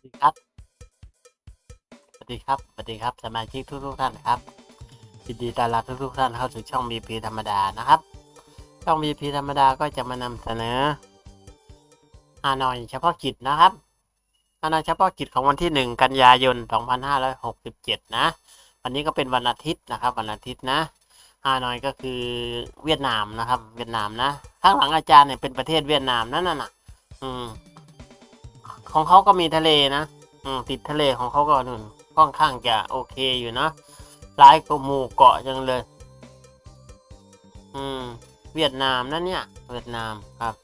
สดีครับ สวัสดีครับ สวัสดีครับ สมาชิกทุกทุกๆท่านครับยินดีต้อนรับทุกทุกๆท่านเข้าสู่ช่อง BP ธรรมดานะครับ ช่อง BP ธรรมดาก็จะมานำเสนอฮานอยเฉพาะกิจนะครับฮานอยเฉพาะกิจของวันที่ 1 กันยายน 2567 นะ วันนี้ก็เป็นวันอาทิตย์นะครับ วันอาทิตย์นะฮานอยก็คือเวียดนามนะครับ เวียดนามนะ ข้างหลังอาจารย์เนี่ยเป็นประเทศเวียดนามนั่นน่ะ อืม ของเขาก็มีทะเลนะ อืมติดทะเลของเขาก็หนู่นค่อนข้างจะโอเคอยู่นะหลายกว่าหมู่เกาะจังเลย อืม เวียดนามนะเนี่ย เวียดนามครับ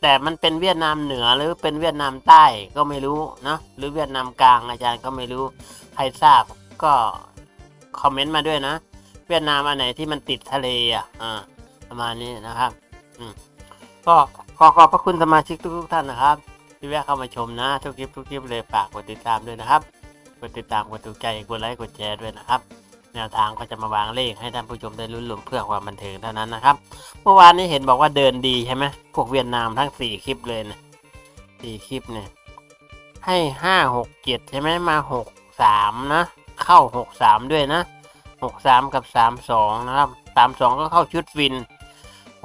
แต่มันเป็นเวียดนามเหนือหรือเป็นเวียดนามใต้ก็ไม่รู้นะหรือเวียดนามกลางอาจารย์ก็ไม่รู้ใครทราบก็คอมเมนต์มาด้วยนะเวียดนามอันไหนที่มันติดทะเลอะอ่าประมาณนี้นะครับ อืมก็ขอขอบพระคุณสมาชิกทุกๆท่านนะครับ ที่แวะเข้ามาชมนะ ทุกคลิปทุกคลิปเลยฝากกดติดตามด้วยนะครับ กดติดตามกดถูกใจกดไลค์กดแชร์ด้วยนะครับ แนวทางก็จะมาวางเลขให้ท่านผู้ชมได้ลุ้นหลุมเพื่อความบันเทิงเท่านั้นนะครับ เมื่อวานนี้เห็นบอกว่าเดินดีใช่ไหมพวกเวียดนามทั้งสี่คลิปเลยนะสี่คลิปเนี่ยให้ห้าหกเจ็ดใช่ไหมมาหกสามนะ เข้าหกสามด้วยนะหกสามกับสามสองนะครับสามสองก็เข้าชุดวิน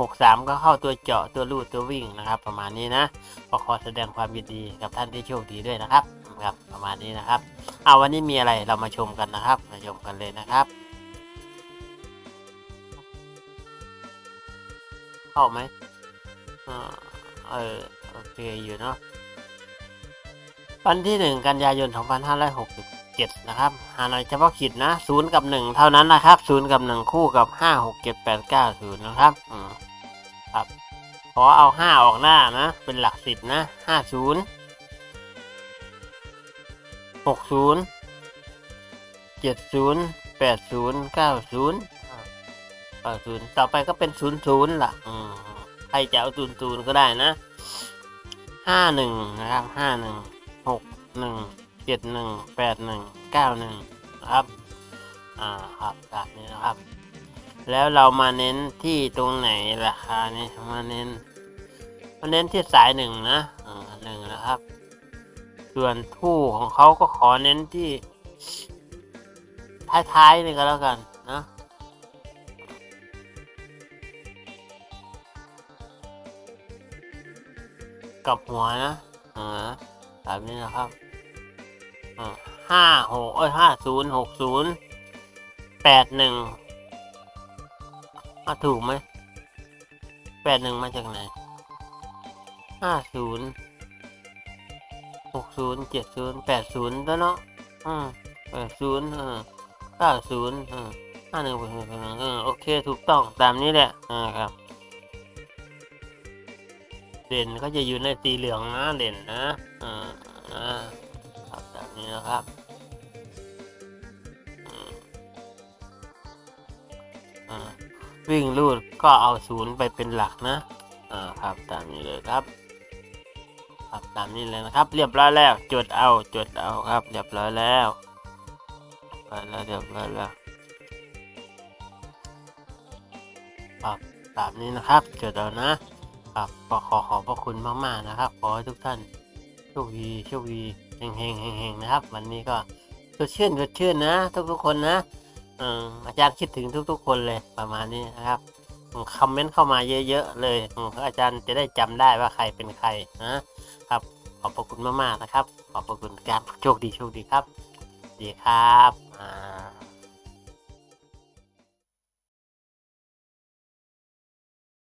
หกสามก็เข้าตัวเจาะตัวลูดตัววิ่งนะครับ ประมาณนี้นะก็ขอแสดงความยินดีกับท่านที่โชคดีด้วยนะครับครับประมาณนี้นะครับ เอาวันนี้มีอะไรเรามาชมกันนะครับ มาชมกันเลยนะครับ เข้าไหมอเออโอเคอยู่เนาะวันที่หนึ่งกันยายน 2567 นะครับหาหน่อยเฉพาะขีดนะศูนย์กับหนึ่งเท่านั้นนะครับศูนย์กับหนึ่งคู่กับห้าหกเจ็ดแปดเก้าศูนย์นะครับอืม ครับ ขอเอาห้าออกหน้านะ เป็นหลักสิบนะห้าศูนย์หกศูนย์เจ็ดศูนย์แปดศูนย์เก้าศูนย์เก้าศูนย์ต่อไปก็เป็นศูนย์ศูนย์ล่ะใครจะเอาศูนย์ศูนย์ก็ได้นะห้าหนึ่งนะครับห้าหนึ่งหกหนึ่งเจ็ดหนึ่งแปดหนึ่งเก้าหนึ่งครับ อ่า ครับแบบนี้นะครับ แล้วเรามาเน้นที่ตรงไหนราคานี้มาเน้นมาเน้นที่สายหนึ่งนะหนึ่งนะครับ ส่วนทู่ของเขาก็ขอเน้นที่ท้ายๆนี่ก็แล้วกันนะกับหัวนะอ่าแบบนี้นะครับอ่าห้าหกเอ้ยห้าศูนย์หกศูนย์แปดหนึ่ง อะถูกไหมแปดหนึ่งมาจากไหนห้าศูนย์หกศูนย์เจ็ดศูนย์แปดศูนย์แล้วเนาะอืมแปดศูนย์เออเก้าศูนย์เออห้าหนึ่งแปดหนึ่งเออโอเคถูกต้องตามนี้แหละอ่าครับ เด่นก็จะอยู่ในสีเหลืองนะเด่นนะอ่าอ่าครับแบบนี้นะครับอ่า วิ่งรูดก็เอาศูนย์ไปเป็นหลักนะอ่าครับตามนี้เลยครับครับตามนี้เลยนะครับ เรียบร้อยแล้วจดเอาจดเอาครับ เรียบร้อยแล้วเรียบร้อยแล้วเรียบร้อยแล้วครับตามนี้นะครับจดเอานะครับก็ขอขอบพระคุณมากๆนะครับ ขอให้ทุกท่านโชคดีโชคดีเฮงเฮงเฮงเฮงนะครับ วันนี้ก็สดชื่นสดชื่นนะ ทุกๆคนนะ อาจารย์คิดถึงทุกๆ คนเลยประมาณนี้นะครับคอมเมนต์เข้ามาเยอะๆเลยอืมอาจารย์จะได้จำได้ว่าใครเป็นใครนะครับขอบพระคุณมากๆนะครับ ขอบพระคุณครับโชคดีโชคดีครับ ดีครับอ่า